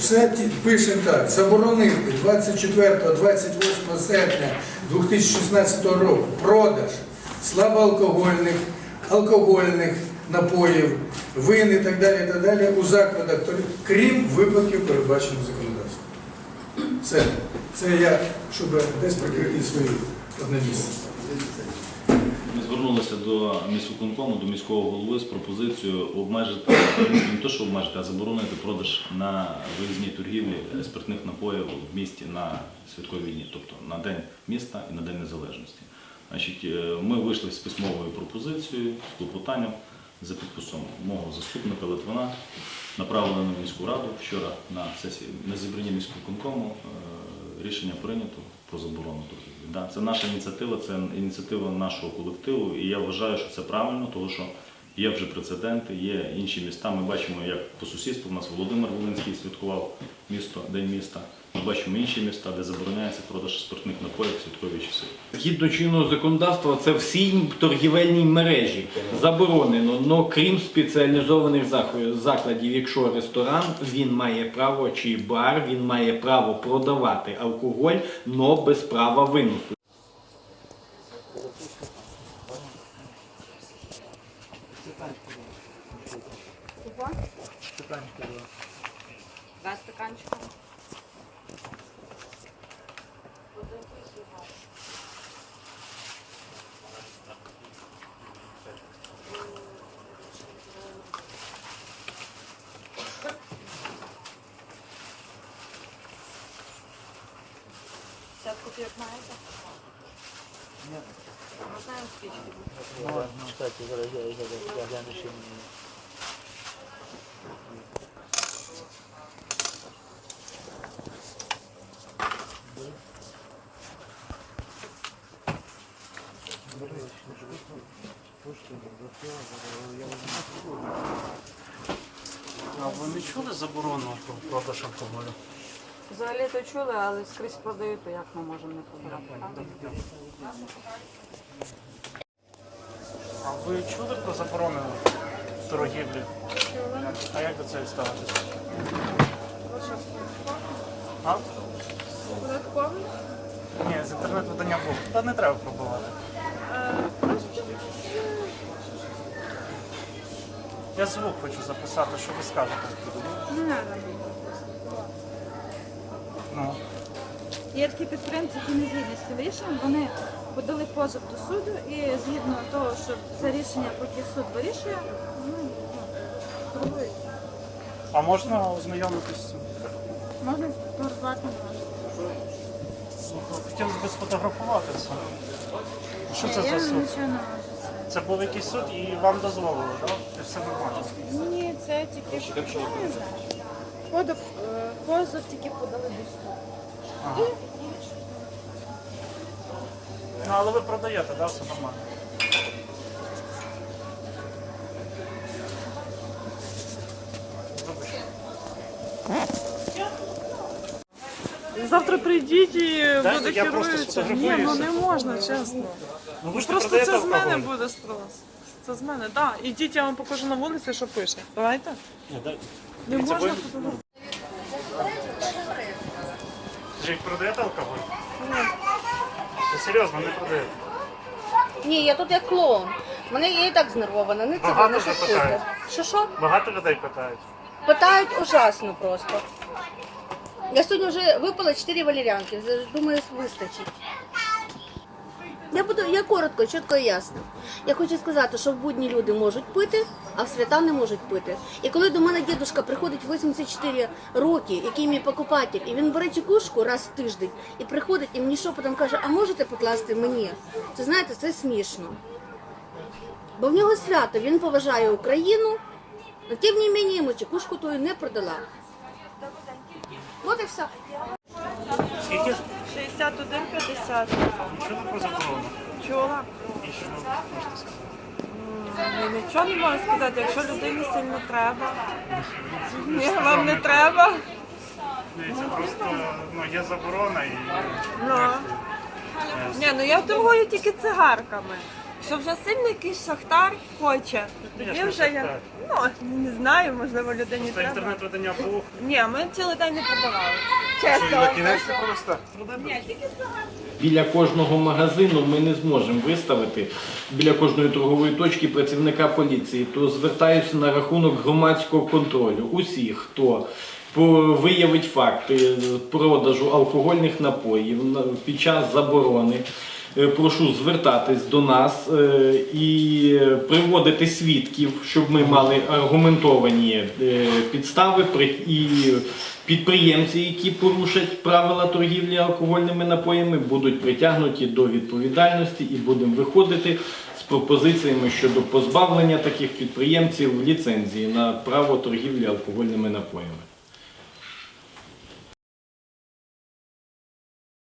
все пишемо так, заборонити 24-28 серпня 2016 року продаж слабоалкогольних, алкогольних напоїв, вин і так далі, і так далі у закладах, крім випадків, передбачених законодавством. Це, це я, щоб десь прикрити свою одне місце. Звернулися до міськвиконкому, до міського голови з пропозицією обмежити не то, що обмежити, а заборонити продаж на виїзній торгівлі спиртних напоїв в місті на святкові дні, тобто на день міста і на день незалежності. Значить, е, ми вийшли з письмовою пропозицією, з клопотанням за підписом мого заступника Литвина, направили на міську раду вчора на сесії на зібранні міськвиконкому. е, Рішення прийнято про заборону торгівлі. Да, це наша ініціатива, це ініціатива нашого колективу, і я вважаю, що це правильно, тому що є вже прецеденти, є інші міста. Ми бачимо, як по сусідству у нас Володимир Волинський святкував місто, День міста. Ми бачимо інші міста, де забороняється продаж спиртних напоїв в святкові часи. Згідно чинного законодавства, це всій торгівельній мережі заборонено. Но крім спеціалізованих закладів, якщо ресторан, він має право чи бар, він має право продавати алкоголь, но без права виносу. Два стаканчика. П'ять маєте? Ні. Ми знаємо спички. Кстати, зараз я, я, я, я гляну ще мені. А ви не чули заборону про продаж алкоголю? Взагалі то чули, але скрізь продають, то як ми можемо не продавати? А ви чули про заборону торгівлі? А як до цього ставитися? А? Податковий? Ні, з інтернет-видання був. Та не треба пробувати. Просто Я звук хочу записати, що ви скажете. не треба. Ну, Є такі підприємці, які не згідні з цим рішенням, вони подали позов до суду і згідно того, що це рішення, поки суд вирішує, ну, ну, торгують. а можна ознайомитись з цим? Можна торгувати. Ну, Хотілося б сфотографувати це. Що це Я за суд? нічого не можу. Це був якийсь суд і вам дозволили, так? Все нормально. Ні, це тільки я не знаю. Позов, е, позов тільки подали до суду. Ага. Ну, але ви продаєте, так? Все нормально. Завтра прийдіть і Да, буде я просто. Ні, сфотографую ну не можна, чесно. Ну ви ж не Просто продаєте це з мене алкоголь. буде спрос. Це з мене, так. Ідіть, я вам покажу на вулиці, що пише. Давайте. Ні, дай. Не можна ви- фотографувати. Скажіть, продаєте алкоголь? Ні. Це серйозно, не продаєте. Ні, я тут як клоун. Мене я і так знервована, не це Багато не вже питають. Що що? Багато людей питають. Питають ужасно просто. Я сьогодні вже випила 4 валеріанки, думаю, вистачить. Я буду, я коротко, чітко і ясно. Я хочу сказати, що в будні люди можуть пити, а в свята не можуть пити. І коли до мене дідусь приходить 84 роки, який мій покупатель, і він бере чекушку раз в тиждень і приходить і мені шепотом каже, а можете покласти мені? Це знаєте, це смішно. Бо в нього свято, він поважає Україну, але тим не менше йому чекушку тою не продала. От і все. Скільки? 61,50. Про заборону? Чула? І що можете сказати? Ні, нічого не можу сказати, якщо людині сильно треба. Ні, вам не треба. Дивіться, просто ну, є заборона і Ну. Ні, ну я торгую тільки цигарками. Якщо вже сильно якийсь шахтар хоче, Ні, тоді ж вже я ну не знаю, можливо, людині Це треба. інтернет-видання був. Ні, ми цілий день не продавали. Чесно. Біля кожного магазину ми не зможемо виставити біля кожної торгової точки працівника поліції. То звертаюся на рахунок громадського контролю. Усі, хто по- виявить факти продажу алкогольних напоїв на- під час заборони. Е, Прошу звертатись до нас е, і приводити свідків, щоб ми мали аргументовані е, підстави і підприємці, які порушать правила торгівлі алкогольними напоями, будуть притягнуті до відповідальності і будемо виходити з пропозиціями щодо позбавлення таких підприємців ліцензії на право торгівлі алкогольними напоями.